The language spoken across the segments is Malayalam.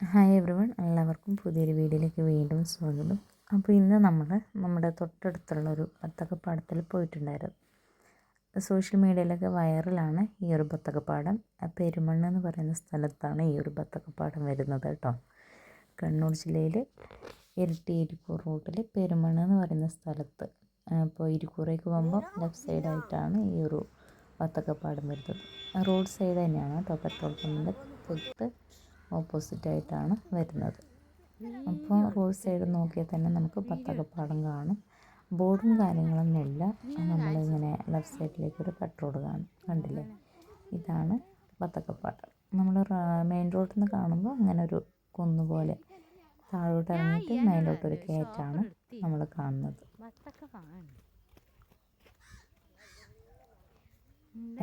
ഹായ് എവ്രിവൺ എല്ലാവർക്കും പുതിയൊരു വീഡിയോയിലേക്ക് വീണ്ടും സ്വാഗതം. അപ്പോൾ ഇന്ന് നമ്മൾ നമ്മുടെ തൊട്ടടുത്തുള്ള ഒരു ബത്തക്കപ്പാടത്തിൽ പോയിട്ടുണ്ടായിരുന്നു. സോഷ്യൽ മീഡിയയിലൊക്കെ വൈറലാണ് ഈ ഒരു ബത്തക്കപ്പാടം പെരുമണ്ണ് എന്ന് പറയുന്ന സ്ഥലത്താണ് ഈ ഒരു ബത്തക്കപ്പാടം വരുന്നത് കേട്ടോ. കണ്ണൂർ ജില്ലയിൽ ഇരട്ടി ഇരിക്കൂർ റൂട്ടിൽ പെരുമണ്ണ് എന്ന് പറയുന്ന സ്ഥലത്ത്. അപ്പോൾ ഇരിക്കൂറേക്ക് പോകുമ്പോൾ ലെഫ്റ്റ് സൈഡായിട്ടാണ് ഈ ഒരു ബത്തക്കപ്പാടം വരുന്നത്. റോഡ് സൈഡ് തന്നെയാണ് കേട്ടോ. പെട്രോൾ പമ്പിന്റെ തൊട്ട് ഓപ്പോസിറ്റായിട്ടാണ് വരുന്നത്. അപ്പോൾ റോഡ് സൈഡ് നോക്കിയാൽ തന്നെ നമുക്ക് പത്തകപ്പാടം കാണും. ബോർഡും കാര്യങ്ങളൊന്നുമില്ല നമ്മളിങ്ങനെ ലെഫ്റ്റ് സൈഡിലേക്ക് ഒരു കട്ട് റോഡ് കാണും. കണ്ടില്ലേ? ഇതാണ് ബത്തക്കപ്പാടം നമ്മൾ മെയിൻ റോഡിൽ നിന്ന് കാണുമ്പോൾ അങ്ങനെ ഒരു കുന്ന് പോലെ താഴോട്ട് ഇറങ്ങിയിട്ട് മേലോട്ടൊരു കയറ്റാണ് നമ്മൾ കാണുന്നത്.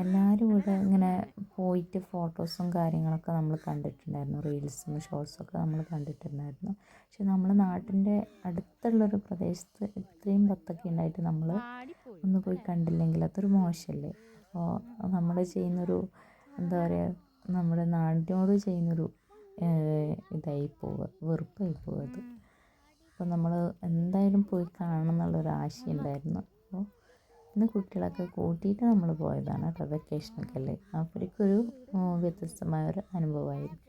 എല്ലാവരും കൂടെ ഇങ്ങനെ പോയിട്ട് ഫോട്ടോസും കാര്യങ്ങളൊക്കെ നമ്മൾ കണ്ടിട്ടുണ്ടായിരുന്നു. റീൽസും ഷോർട്സൊക്കെ നമ്മൾ കണ്ടിട്ടുണ്ടായിരുന്നു. പക്ഷെ നമ്മൾ നാട്ടിന്റെ അടുത്തുള്ളൊരു പ്രദേശത്ത് ഇത്രയും ബത്തൊക്കെ ഉണ്ടായിട്ട് നമ്മൾ ഒന്ന് പോയി കണ്ടില്ലെങ്കിൽ അതൊരു മോശമല്ലേ? അപ്പോൾ നമ്മൾ ചെയ്യുന്നൊരു എന്താ പറയുക നമ്മുടെ നാടിനോട് ചെയ്യുന്നൊരു ഇതായി പോവുക വെറുപ്പായി പോവുക അത്. അപ്പോൾ നമ്മൾ എന്തായാലും പോയി കാണണം എന്നുള്ളൊരു അപ്പോൾ ഇന്ന് കുട്ടികളൊക്കെ കൂട്ടിയിട്ട് നമ്മൾ പോയതാണ് കേട്ടോ വെക്കേഷനൊക്കെ അല്ലേ? അവർക്കൊരു വ്യത്യസ്തമായ ഒരു അനുഭവമായിരിക്കും.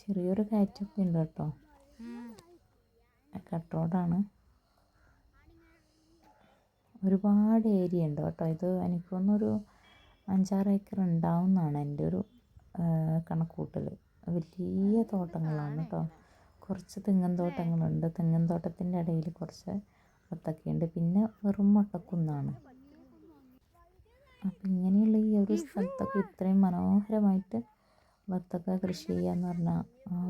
ചെറിയൊരു കാറ്റൊക്കെ ഉണ്ട് കേട്ടോ. കട്ട് റോഡാണ് ഒരുപാട് ഏരിയ ഉണ്ട് കേട്ടോ. ഇത് എനിക്കൊന്നൊരു അഞ്ചാറ് ഏക്കർ ഉണ്ടാവുന്നതാണ് എന്റെ ഒരു കണക്കൂട്ടൽ വലിയ തോട്ടങ്ങളാണ് കേട്ടോ. കുറച്ച് തെങ്ങൻ തോട്ടങ്ങളുണ്ട്. തെങ്ങൻ തോട്ടത്തിന്റെ ഇടയിൽ കുറച്ച് വത്തക്കയുണ്ട്. പിന്നെ വെറും മുട്ടക്കുന്നാണ്. അപ്പം ഇങ്ങനെയുള്ള ഈ ഒരു സ്ഥലത്തൊക്കെ ഇത്രയും മനോഹരമായിട്ട് വത്തക്ക കൃഷി ചെയ്യുക എന്ന് പറഞ്ഞാൽ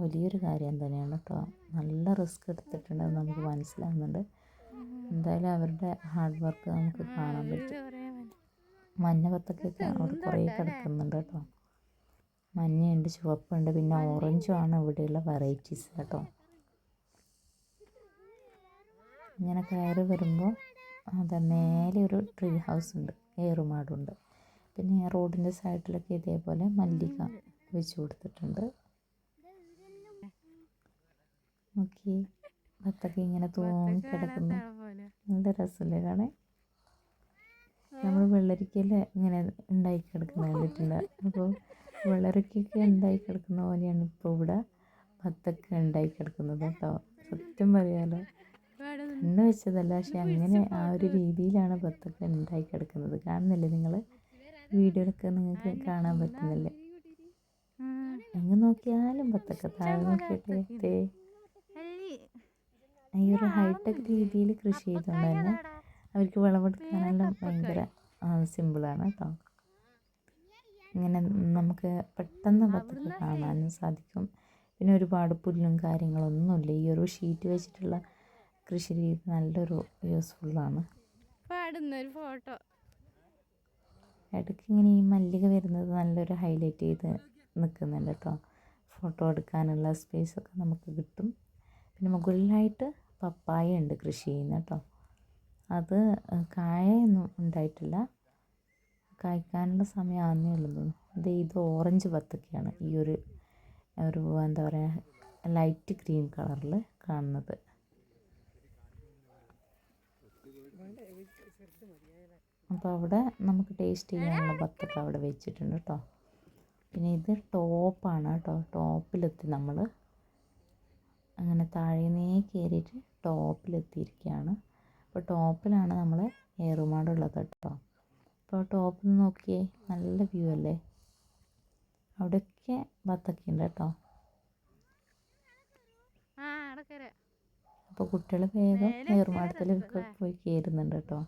വലിയൊരു കാര്യം തന്നെയാണ് കേട്ടോ നല്ല റിസ്ക് എടുത്തിട്ടുണ്ടെന്ന് നമുക്ക് മനസ്സിലാകുന്നുണ്ട് എന്തായാലും അവരുടെ ഹാർഡ് വർക്ക് നമുക്ക് കാണാൻ പറ്റും. മഞ്ഞ വത്തക്കൊക്കെ അവിടെ കുറേ കിടക്കുന്നുണ്ട് കേട്ടോ മഞ്ഞയുണ്ട് ചുവപ്പുണ്ട് പിന്നെ ഓറഞ്ചും ആണ് ഇവിടെയുള്ള വെറൈറ്റീസ് കേട്ടോ. ഇങ്ങനെ കയറി വരുമ്പോൾ അത് മേലെ ഒരു ട്രീ ഹൗസ് ഉണ്ട് ഏറുമാടുണ്ട്. പിന്നെ റോഡിന്റെ സൈഡിലൊക്കെ ഇതേപോലെ മല്ലിക വെച്ച് കൊടുത്തിട്ടുണ്ട്. നോക്കി ഭത്തൊക്കെ ഇങ്ങനെ തൂങ്ങി കിടക്കുന്നു. നല്ല രസമല്ലേ കാണേ നമ്മൾ വെള്ളരിക്കയിൽ ഇങ്ങനെ ഉണ്ടാക്കി കിടക്കുന്ന കണ്ടിട്ടുണ്ട് അപ്പോൾ വെള്ളരിക്കൊക്കെ ഉണ്ടായി കിടക്കുന്ന പോലെയാണ് ഇപ്പോൾ ഇവിടെ മത്തൊക്കെ ഉണ്ടായി കിടക്കുന്നത് കേട്ടോ. സത്യം പറയാലോ. കണ്ണ് വെച്ചതല്ല പക്ഷെ അങ്ങനെ ആ ഒരു രീതിയിലാണ് ബത്തക്ക ഉണ്ടായി കിടക്കുന്നത്. കാണുന്നില്ലേ നിങ്ങൾ വീഡിയോയിലൊക്കെ നിങ്ങൾക്ക് കാണാൻ പറ്റുന്നില്ലേ? എങ്ങ് നോക്കിയാലും ബത്തക്ക താഴെ നോക്കിയിട്ട് ഈ ഒരു ഹൈടെക് രീതിയിൽ കൃഷി ചെയ്തുകൊണ്ട് തന്നെ അവർക്ക് വിളവെടുക്കാനെല്ലാം ഭയങ്കര സിമ്പിളാണ് കേട്ടോ. ഇങ്ങനെ നമുക്ക് പെട്ടെന്ന് പത്രത്തിൽ കാണാനും സാധിക്കും. പിന്നെ ഒരുപാട് പുല്ലും കാര്യങ്ങളൊന്നുമില്ല. ഈ ഒരു ഷീറ്റ് വെച്ചിട്ടുള്ള കൃഷി രീതി നല്ലൊരു യൂസ്ഫുള്ളാണ്. പാടുന്നൊരു ഫോട്ടോ. ഇടയ്ക്ക് ഇങ്ങനെ ഈ മല്ലിക വരുന്നത് നല്ലൊരു ഹൈലൈറ്റ് ചെയ്ത് നിൽക്കുന്നുണ്ട് കേട്ടോ. ഫോട്ടോ എടുക്കാനുള്ള സ്പേസൊക്കെ നമുക്ക് കിട്ടും. പിന്നെ മുകളിലായിട്ട് പപ്പായ ഉണ്ട് കൃഷി ചെയ്യുന്ന കേട്ടോ. അത് കായൊന്നും ഉണ്ടായിട്ടില്ല. കായ്ക്കാനുള്ള സമയം ആകുന്നേ ഉള്ളൂ. ദേ ഇത് ഓറഞ്ച് ബത്തക്കയാണ് ഈ ഒരു ഒരു എന്താ പറയുക ലൈറ്റ് ഗ്രീൻ കളറിൽ കാണുന്നത്. അപ്പോൾ അവിടെ നമുക്ക് ടേസ്റ്റ് ചെയ്യാനുള്ള ബത്തക്ക അവിടെ വെച്ചിട്ടുണ്ട് കേട്ടോ പിന്നെ ഇത് ടോപ്പാണ് കേട്ടോ ടോപ്പിലെത്തി നമ്മൾ അങ്ങനെ താഴേന്നേ കയറിയിട്ട് ടോപ്പിലെത്തിയിരിക്കുകയാണ് അപ്പോൾ ടോപ്പിലാണ് നമ്മൾ ഏറുമാടുള്ളത് കേട്ടോ അപ്പോൾ ടോപ്പിൽ നിന്ന് നോക്കിയേ നല്ല വ്യൂ അല്ലേ? അവിടെയൊക്കെ ബത്തക്കയുണ്ട് കേട്ടോ അപ്പോൾ കുട്ടികൾ വേഗം നീർമാടത്തിലൊക്കെ പോയി കയറുന്നുണ്ട് കേട്ടോ.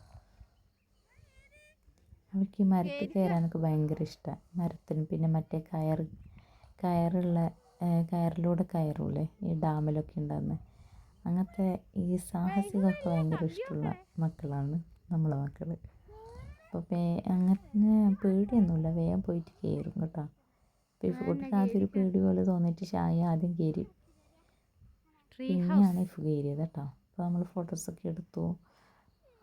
അവർക്ക് ഈ മരത്തിൽ കയറാനൊക്കെ ഭയങ്കര ഇഷ്ടമാണ് മരത്തിന് പിന്നെ മറ്റേ കയർ കയറുള്ള കയറിലൂടെ കയറൂലേ? ഈ ഡാമിലൊക്കെ ഉണ്ടാകുന്നത് അങ്ങനത്തെ ഈ സാഹസികമൊക്കെ ഭയങ്കര ഇഷ്ടമുള്ള മക്കളാണ് നമ്മളെ മക്കൾ അപ്പോൾ വേ അങ്ങനെ പേടിയൊന്നുമില്ല. വേഗം പോയിട്ട് കയറും കേട്ടോ. അപ്പോൾ കുട്ടിക്ക് ആദ്യം ഒരു പേടി പോലെ തോന്നിയിട്ട് ഷായ ആദ്യം കയറി. പിന്നെയാണ് ഇഫ് കയറിയത് കേട്ടോ. അപ്പോൾ നമ്മൾ ഫോട്ടോസൊക്കെ എടുത്തു.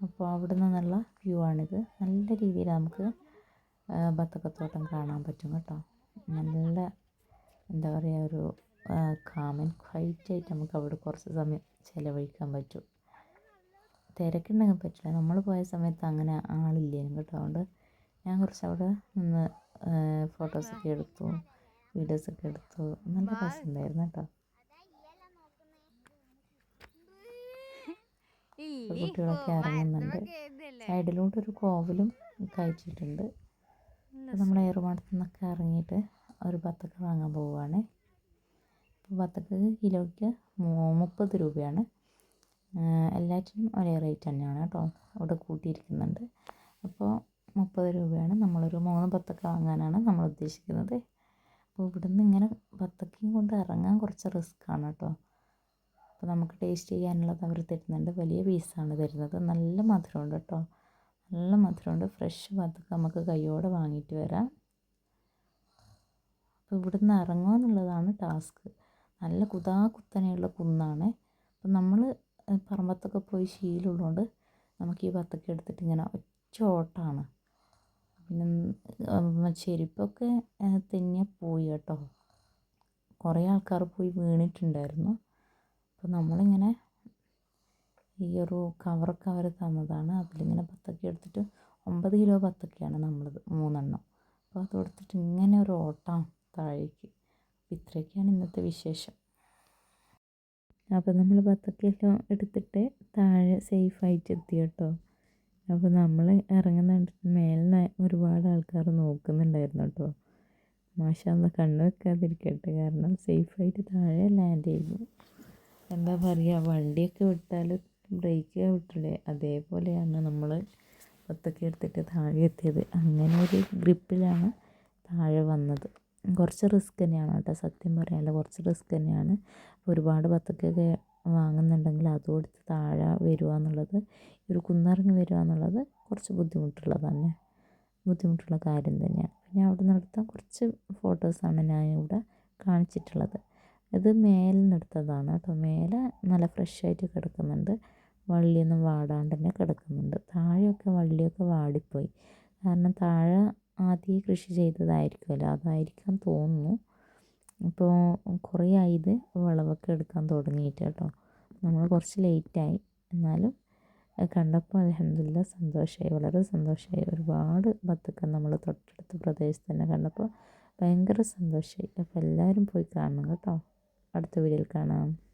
അപ്പോൾ അവിടെ നിന്നുള്ള വ്യൂ ആണിത്. നല്ല രീതിയിൽ നമുക്ക് ബത്തക്കത്തോട്ടം കാണാൻ പറ്റും കേട്ടോ. നല്ല എന്താ പറയുക ഒരു കാമൻ ക്വൈറ്റായിട്ട് നമുക്ക് അവിടെ കുറച്ച് സമയം ചിലവഴിക്കാൻ പറ്റും. തിരക്കുണ്ടെങ്കിൽ പറ്റില്ല. നമ്മൾ പോയ സമയത്ത് അങ്ങനെ ആളില്ലേനും കേട്ടോ. അതുകൊണ്ട് ഞാൻ കുറച്ച് അവിടെ നിന്ന് ഫോട്ടോസൊക്കെ എടുത്തു വീഡിയോസൊക്കെ എടുത്തു. നല്ല രസമുണ്ടായിരുന്നു കേട്ടോ. കുട്ടികളൊക്കെ ഇറങ്ങുന്നുണ്ട്. സൈഡിലോട്ട് ഒരു കോവലും കഴിച്ചിട്ടുണ്ട്. നമ്മൾ ഏറുമാടത്തു നിന്നൊക്കെ ഇറങ്ങിയിട്ട് ഒരു ബത്തക്ക വാങ്ങാൻ പോവുകയാണ് അപ്പോൾ ബത്തക്ക കിലോയ്ക്ക് മുപ്പത് രൂപയാണ്. എല്ലാറ്റിനും ഒരേ റേറ്റ് തന്നെയാണ് കേട്ടോ. അവിടെ കൂട്ടിയിരിക്കുന്നുണ്ട്. അപ്പോൾ മുപ്പത് രൂപയാണ്. നമ്മളൊരു മൂന്ന് ബത്തക്ക വാങ്ങാനാണ് നമ്മൾ ഉദ്ദേശിക്കുന്നത്. അപ്പോൾ ഇവിടുന്ന് ഇങ്ങനെ ബത്തക്കയും കൊണ്ട് ഇറങ്ങാൻ കുറച്ച് റിസ്ക്കാണ് കേട്ടോ. അപ്പോൾ നമുക്ക് ടേസ്റ്റ് ചെയ്യാനുള്ളത് അവർ തരുന്നുണ്ട്. വലിയ പീസാണ് തരുന്നത്. നല്ല മധുരമുണ്ട് കേട്ടോ. നല്ല മധുരമുണ്ട്. ഫ്രഷ് ബത്തക്ക നമുക്ക് കൈയോടെ വാങ്ങിയിട്ട് വരാം. അപ്പോൾ ഇവിടുന്ന് ഇറങ്ങുക എന്നുള്ളതാണ് ടാസ്ക് നല്ല കുതാ കുത്തനെയുള്ള കുന്നാണ്. അപ്പം നമ്മൾ പറമ്പത്തൊക്കെ പോയി ശീലമുള്ളതുകൊണ്ട് നമുക്ക് ഈ വത്തക്ക എടുത്തിട്ട് ഇങ്ങനെ ഒറ്റ ഓട്ടമാണ് പിന്നെ ചെരുപ്പൊക്കെ തെന്നിയ പോയി കേട്ടോ. കുറേ ആൾക്കാർ പോയി വീണിട്ടുണ്ടായിരുന്നു. അപ്പോൾ നമ്മളിങ്ങനെ ഈ ഒരു കവറൊക്കെ അവർ തന്നതാണ്. അതിലിങ്ങനെ ബത്തക്ക എടുത്തിട്ട് ഒമ്പത് കിലോ ബത്തക്കയാണ് നമ്മളത് മൂന്നെണ്ണം. അപ്പോൾ അത് കൊടുത്തിട്ട് ഇങ്ങനെ ഒരു ഓട്ടം താഴേക്ക്. ഇത്രയൊക്കെയാണ് ഇന്നത്തെ വിശേഷം. അപ്പോൾ നമ്മൾ ബത്തക്കെല്ലാം എടുത്തിട്ട് താഴെ സേഫായിട്ട് എത്തി കേട്ടോ. അപ്പോൾ നമ്മൾ ഇറങ്ങുന്ന മേലെ ഒരുപാട് ആൾക്കാർ നോക്കുന്നുണ്ടായിരുന്നു കേട്ടോ. മാഷാന്ന് കണ്ണ് വെക്കാതിരിക്കട്ടെ. കാരണം സേഫ് ആയിട്ട് താഴെ ലാൻഡ് ചെയ്തു എന്താ പറയുക വണ്ടിയൊക്കെ വിട്ടാൽ ബ്രേക്ക് വിട്ടില്ലേ? അതേപോലെയാണ് നമ്മൾ ഒത്തൊക്കെ എടുത്തിട്ട് താഴെ എത്തിയത്. അങ്ങനെ ഒരു ഗ്രിപ്പിലാണ് താഴെ വന്നത്. കുറച്ച് റിസ്ക് തന്നെയാണ് കേട്ടോ. സത്യം പറയാമല്ലോ കുറച്ച് റിസ്ക് തന്നെയാണ്. ഒരുപാട് ബത്തക്കൊക്കെ വാങ്ങുന്നുണ്ടെങ്കിൽ അത് കൊടുത്ത് താഴെ വരിക എന്നുള്ളത് ഒരു കുന്നിറങ്ങി വരിക എന്നുള്ളത് കുറച്ച് ബുദ്ധിമുട്ടുള്ളത് തന്നെ ബുദ്ധിമുട്ടുള്ള കാര്യം തന്നെയാണ്. പിന്നെ അവിടെ നിന്നെടുത്ത കുറച്ച് ഫോട്ടോസാണ് ഞാൻ ഇവിടെ കാണിച്ചിട്ടുള്ളത്. ഇത് മേലെ നിന്നെടുത്തതാണ് കേട്ടോ. മേലെ നല്ല ഫ്രഷായിട്ട് കിടക്കുന്നുണ്ട്. വള്ളിയൊന്നും വാടാണ്ട് തന്നെ കിടക്കുന്നുണ്ട്. താഴെയൊക്കെ വള്ളിയൊക്കെ വാടിപ്പോയി. കാരണം താഴെ ആദ്യമേ കൃഷി ചെയ്തതായിരിക്കുമല്ലോ. അതായിരിക്കാൻ തോന്നുന്നു. അപ്പോൾ കുറേ ആയി ഇത് വിളവൊക്കെ എടുക്കാൻ തുടങ്ങിയിട്ട് കേട്ടോ. നമ്മൾ കുറച്ച് ലേറ്റായി. എന്നാലും കണ്ടപ്പോൾ അലഹമില്ല സന്തോഷമായി വളരെ സന്തോഷമായി ഒരുപാട് ബത്തക്ക നമ്മൾ തൊട്ടടുത്ത പ്രദേശത്ത് തന്നെ കണ്ടപ്പോൾ ഭയങ്കര സന്തോഷമായി അപ്പോൾ എല്ലാവരും പോയി കാണണം കേട്ടോ. അടുത്ത വീഡിയോയിൽ കാണാം.